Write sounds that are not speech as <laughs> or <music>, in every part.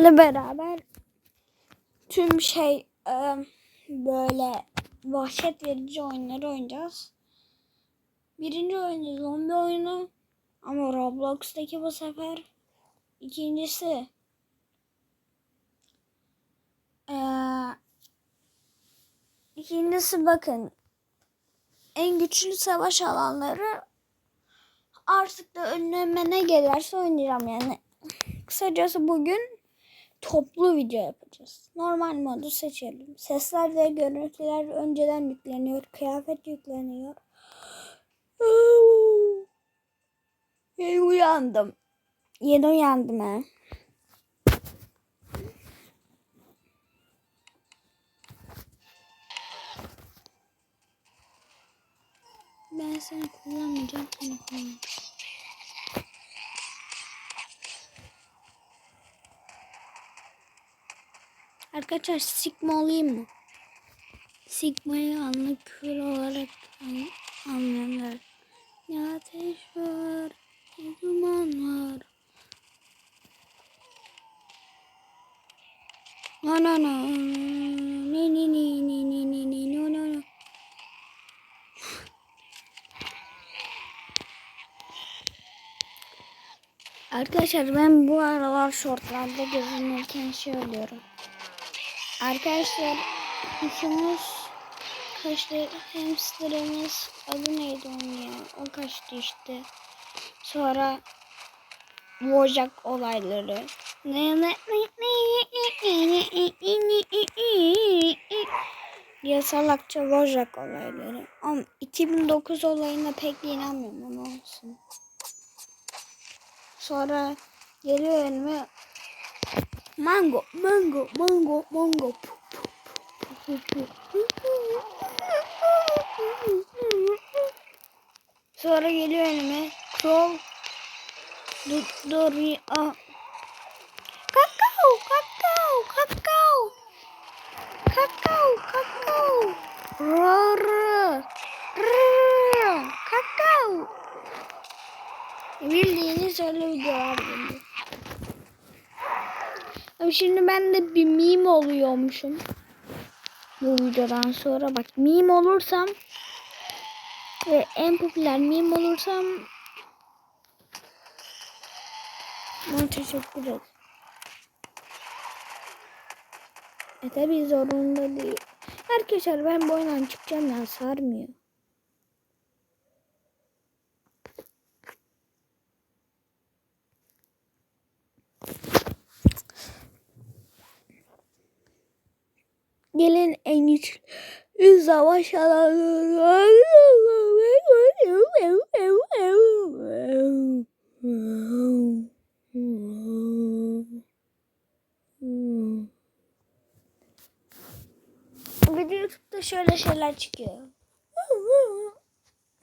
sizlerle beraber tüm şey e, böyle vahşet verici oyunları oynayacağız. Birinci oyunu zombi oyunu ama Roblox'taki bu sefer. İkincisi e, ikincisi bakın en güçlü savaş alanları artık da önüme ne gelirse oynayacağım yani. Kısacası bugün toplu video yapacağız. Normal modu seçelim. Sesler ve görüntüler önceden yükleniyor. Kıyafet yükleniyor. Yeni uyandım. Yeni uyandım ha. Ben seni kullanmayacağım. Seni kullanacağım. Arkadaşlar Sigma olayım mı? Sigma'yı anlık küfür olarak an anlarlar. Ne ateş var, ne duman var. No no no. Ne ne ne ne ne ne ne no no no. Arkadaşlar ben bu aralar shortlarda gezinirken şey oluyorum. Arkadaşlar kuşumuz kaçtı hamsterımız adı neydi onun ya o kaçtı işte. Sonra Wojak olayları. Ya salakça Wojak olayları. Ama 2009 olayına pek inanmıyorum ama olsun. Sonra geliyor önüme mango, mango, mango, mango. Sonra geliyor önüme crow, do, dori, a. Kakao, kakao, kakao. Kakao, kakao. Rrr, rrr, kakao. Bildiğiniz öyle videolar geliyor. Ama şimdi ben de bir meme oluyormuşum. Bu videodan sonra bak meme olursam ve en popüler meme olursam ben teşekkür ederim. E tabi zorunda değil. Arkadaşlar ben bu oyundan çıkacağım ya sarmıyor. Gelin en güçlü savaş alanı. Bir YouTube'da şöyle şeyler çıkıyor.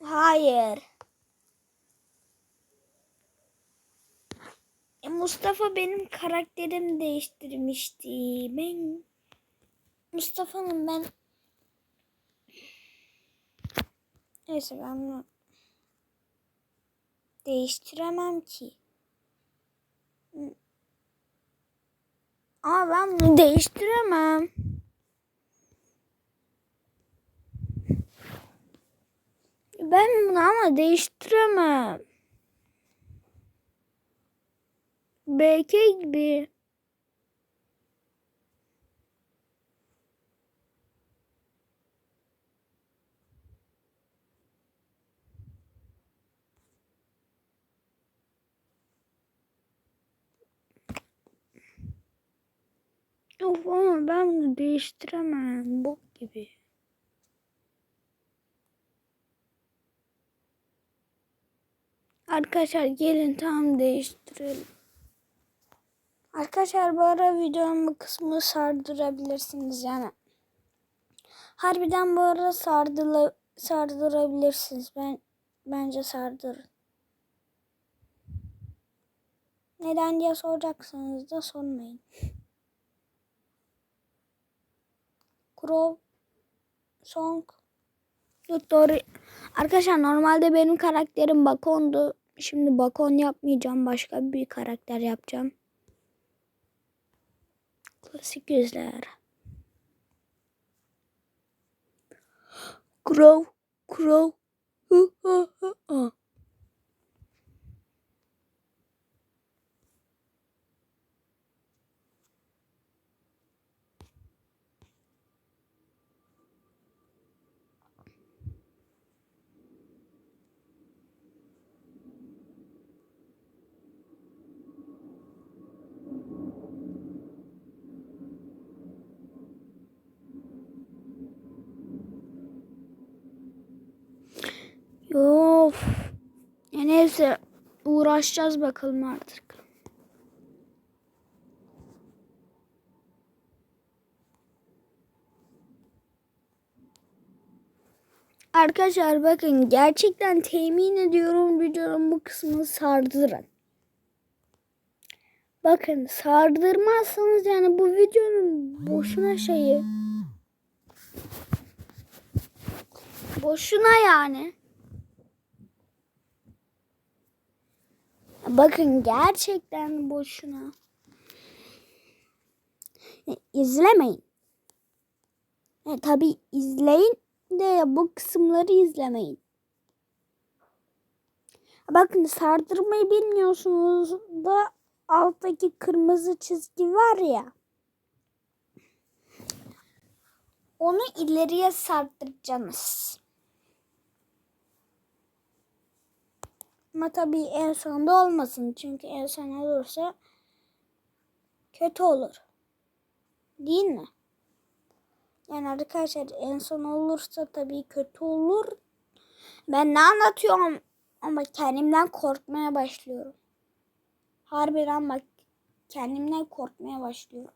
Hayır. E, Mustafa benim karakterimi değiştirmişti. Ben Mustafa'nın ben Neyse ben bunu değiştiremem ki. Aa ben bunu değiştiremem. Ben bunu ama değiştiremem. BK gibi. Of ama ben bunu değiştiremem. Bok gibi. Arkadaşlar gelin tam değiştirelim. Arkadaşlar bu ara videonun bu kısmını sardırabilirsiniz yani. Harbiden bu ara sardıla, sardırabilirsiniz. Ben bence sardırın. Neden diye soracaksınız da sormayın. Crow Song Doğru. Arkadaşlar normalde benim karakterim Bakon'du. Şimdi Bakon yapmayacağım. Başka bir karakter yapacağım. Klasik yüzler. Crow, crow. Hı, hı, hı, hı. Of. Ya neyse uğraşacağız bakalım artık. Arkadaşlar bakın gerçekten temin ediyorum videonun bu kısmını sardırın. Bakın sardırmazsanız yani bu videonun boşuna şeyi. Boşuna yani. Bakın gerçekten boşuna. E, İzlemeyin. E, tabii izleyin de bu kısımları izlemeyin. Bakın sardırmayı bilmiyorsunuz da alttaki kırmızı çizgi var ya. Onu ileriye sardıracaksınız. Ama tabii en sonda olmasın. Çünkü en son olursa kötü olur. Değil mi? Yani arkadaşlar en son olursa tabii kötü olur. Ben ne anlatıyorum ama kendimden korkmaya başlıyorum. Harbiden bak kendimden korkmaya başlıyorum.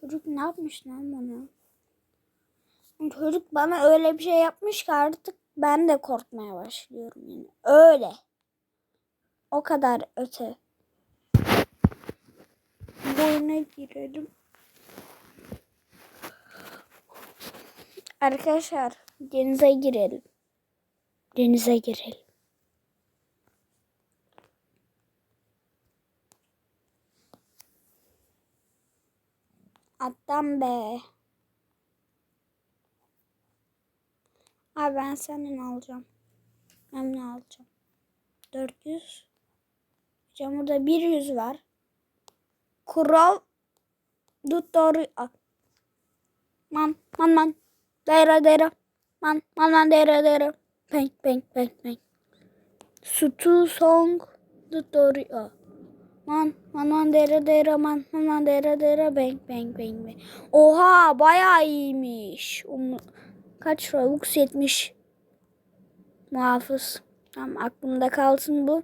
Çocuk ne yapmış lan bana? Çocuk bana öyle bir şey yapmış ki artık ben de korkmaya başlıyorum yani. Öyle. O kadar öte. Boyuna girelim. Arkadaşlar denize girelim. Denize girelim. Attan be. Abi ben senden alacağım. Ben ne alacağım? 400. Hocam burada 100 var. Kural. Tut doğru. Man man man. Dera dera. Man man man dera dera. Peng peng peng peng. Sutu song. Tut doğru al. Man man man dera dera man man man dera dera bang bang bang bang. Oha bayağı iyiymiş. Kaç Robux 70. Muhafız. Tamam aklımda kalsın bu.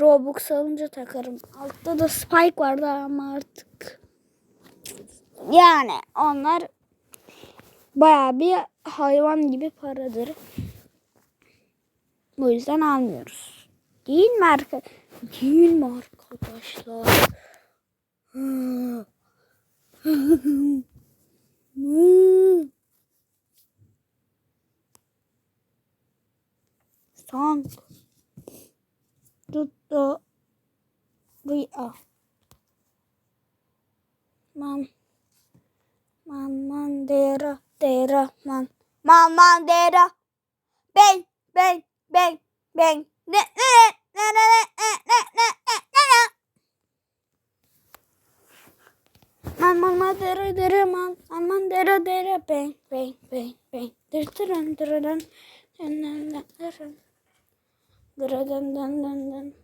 Robux alınca takarım. Altta da Spike vardı ama artık. Yani onlar bayağı bir hayvan gibi paradır. Bu yüzden almıyoruz. Değil mi arkadaşlar? Değil mi arkadaşlar? arkadaşlar. <laughs> Son. Tuttu. Rüya. Man man man dera dera man man man dera ben ben ben ben. Ne ne? Man man man dera dera man. Man man dera dera bang bang bang bang. Dın dın dın dırın. Dırın dın dın dın dın.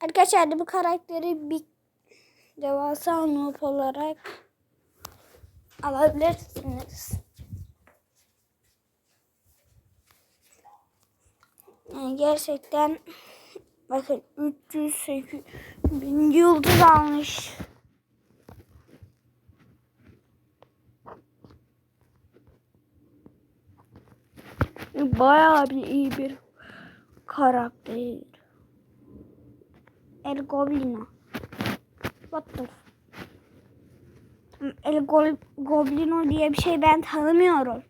Arkadaşlar bu karakteri bir devasa noob olarak alabilirsiniz. Yani gerçekten bakın 308 bin yıldız almış. Bayağı bir iyi bir karakter. El Goblino. What the El Gol- Goblino diye bir şey ben tanımıyorum.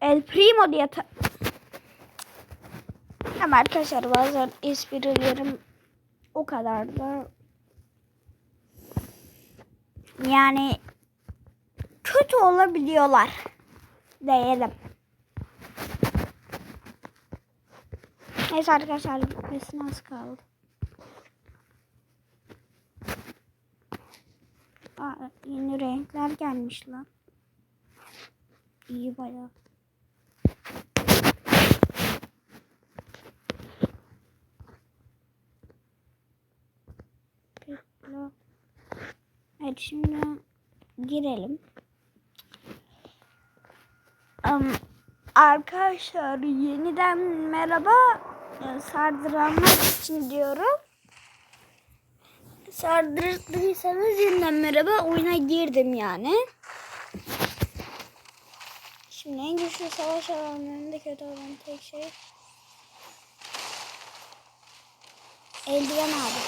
El Primo diye ta- Ama arkadaşlar bazen esprilerim o kadar da yani kötü olabiliyorlar diyelim. Neyse arkadaşlar bitmesine az kaldı. Aa, yeni renkler gelmiş lan. İyi bayağı. Evet şimdi girelim. Am, arkadaşlar yeniden merhaba Ee, sardıranlar için diyorum. Sardırdıysanız yeniden merhaba oyuna girdim yani. Şimdi en güçlü savaş alanlarında kötü olan tek şey eldiven abi.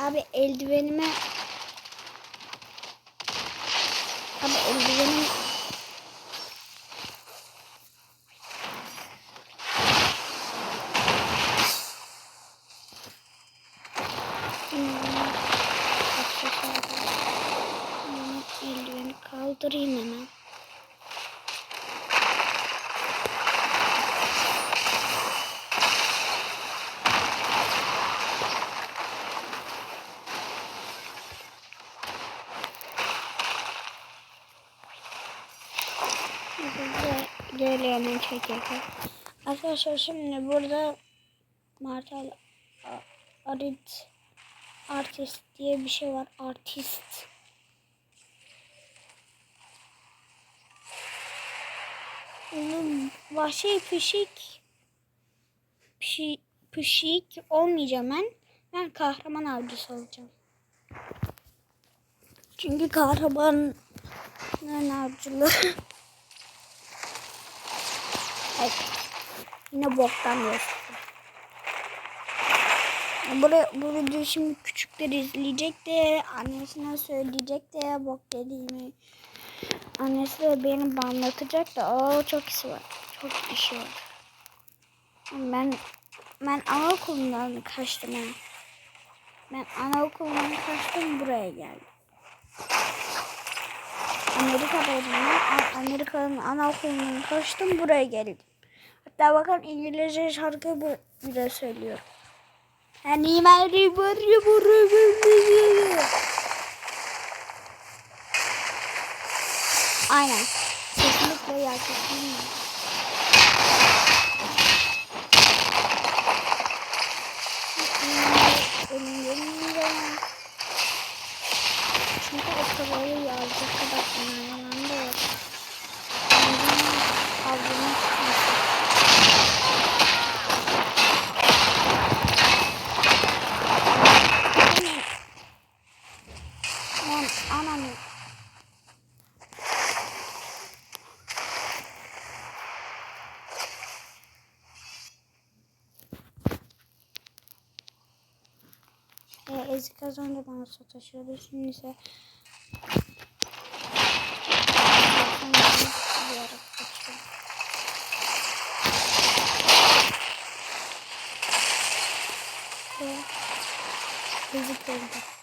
Abi eldivenime Abi çekirge. Arkadaşlar şimdi burada Martel Arit Artist diye bir şey var. Artist. Onun vahşi pişik pişik, pişik olmayacağım ben. Ben kahraman avcısı olacağım. Çünkü kahraman avcılığı Evet. Yine boktan gösterdim. Buraya, bu videoyu şimdi küçükler izleyecek de annesine söyleyecek de bok dediğimi. Annesi de beni anlatacak da o çok işi var. Çok işi var. Ben ben anaokulundan kaçtım ha. Ben anaokulundan kaçtım buraya geldim. Amerika'daydım. Amerika'nın anaokulundan kaçtım buraya geldim. Hatta bakın İngilizce şarkı bu bile söylüyorum. Hani mari bari bari Aynen. Kesinlikle gerçekten. Çünkü o kadar yazacak kadar yalan da yok. Avcının çıkması. Lan ananı. E, ezik az önce bana sataşıyordu. Şimdi ise Ezik oldu.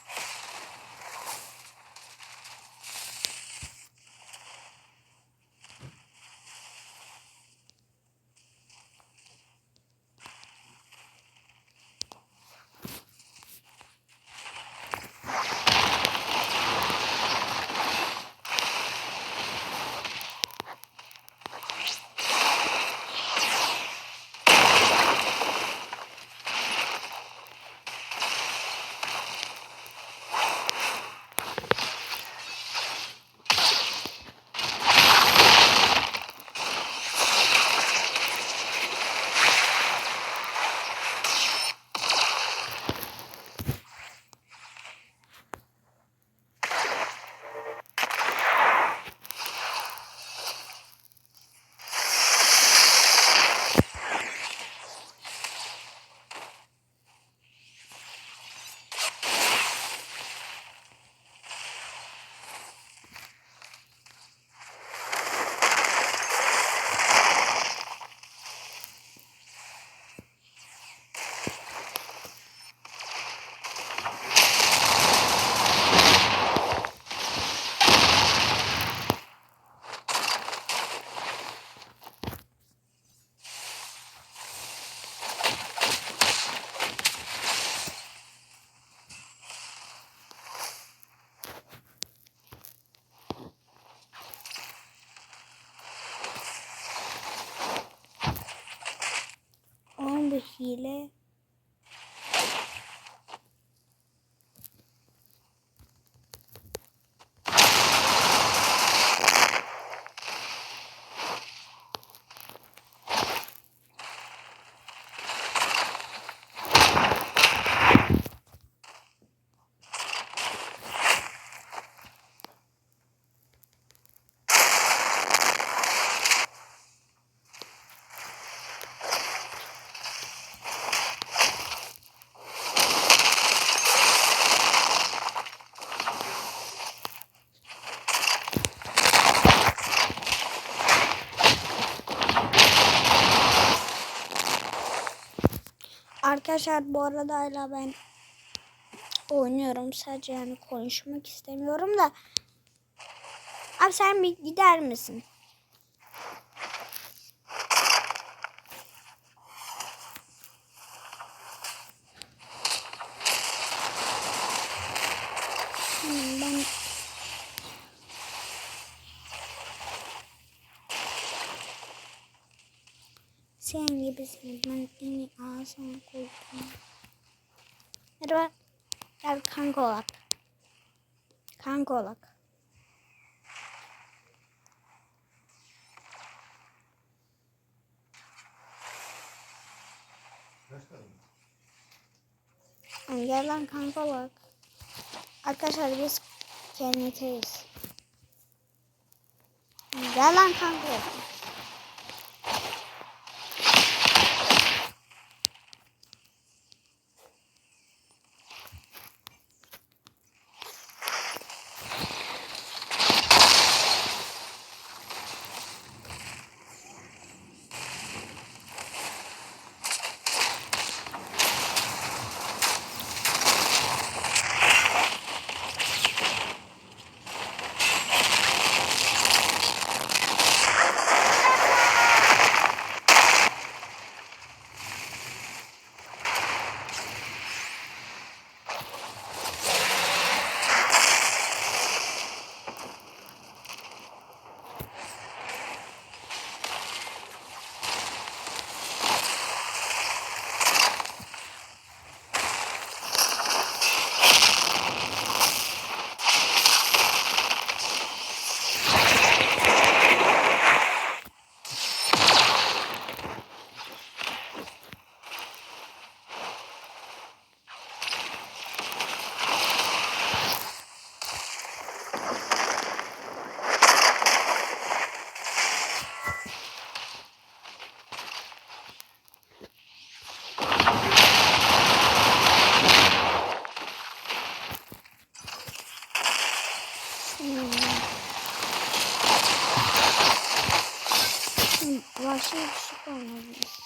Arkadaşlar bu arada hala ben oynuyorum. Sadece yani konuşmak istemiyorum da. Abi sen bir gider misin? Hmm, Ben sen gibisin. Ben seni ağzına koydum. Merhaba. Gel kanka olak. Kanka olak. Gel lan kanka olak. Arkadaşlar biz kenditeyiz. Gel lan kanka olak. Vahşi bir şey olmadı.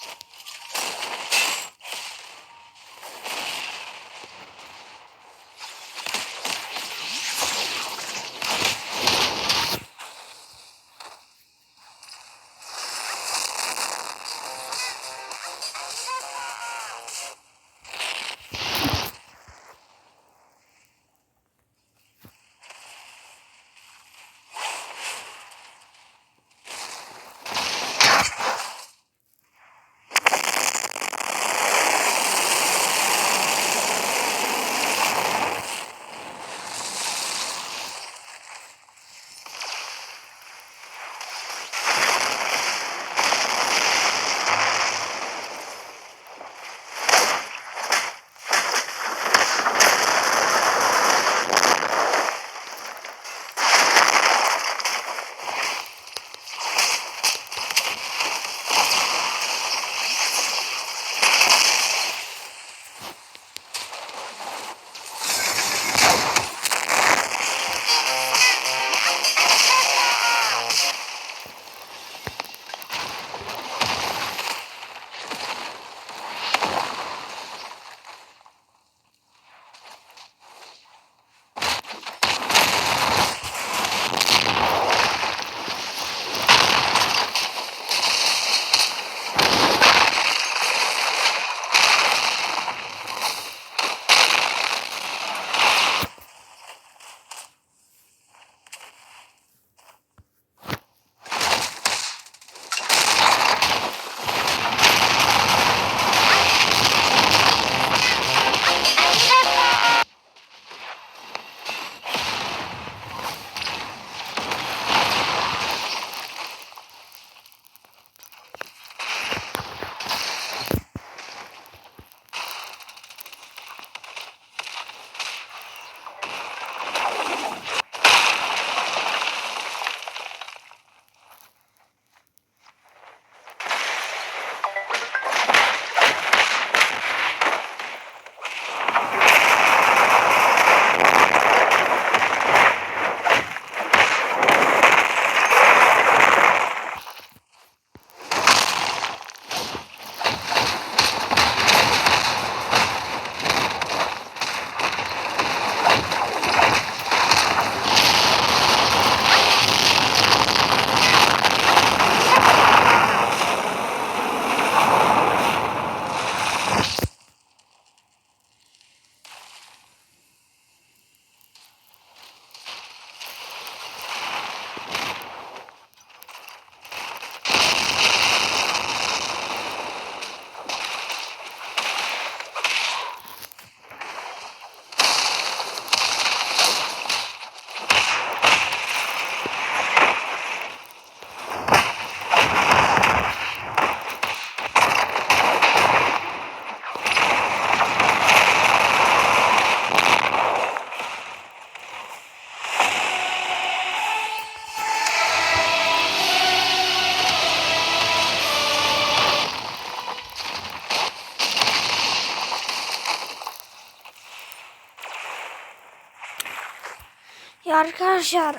Ya arkadaşlar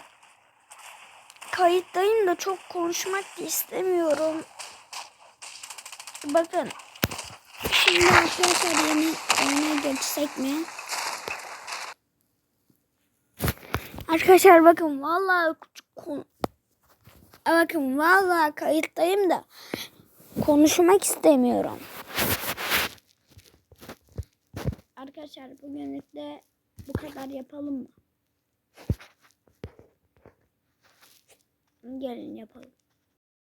kayıttayım da çok konuşmak istemiyorum. Bakın. Şimdi arkadaşlar yeni oyuna geçsek mi? Arkadaşlar bakın vallahi kon- bakın vallahi kayıttayım da konuşmak istemiyorum. Arkadaşlar bugünlük de bu kadar yapalım mı? Gelin yapalım.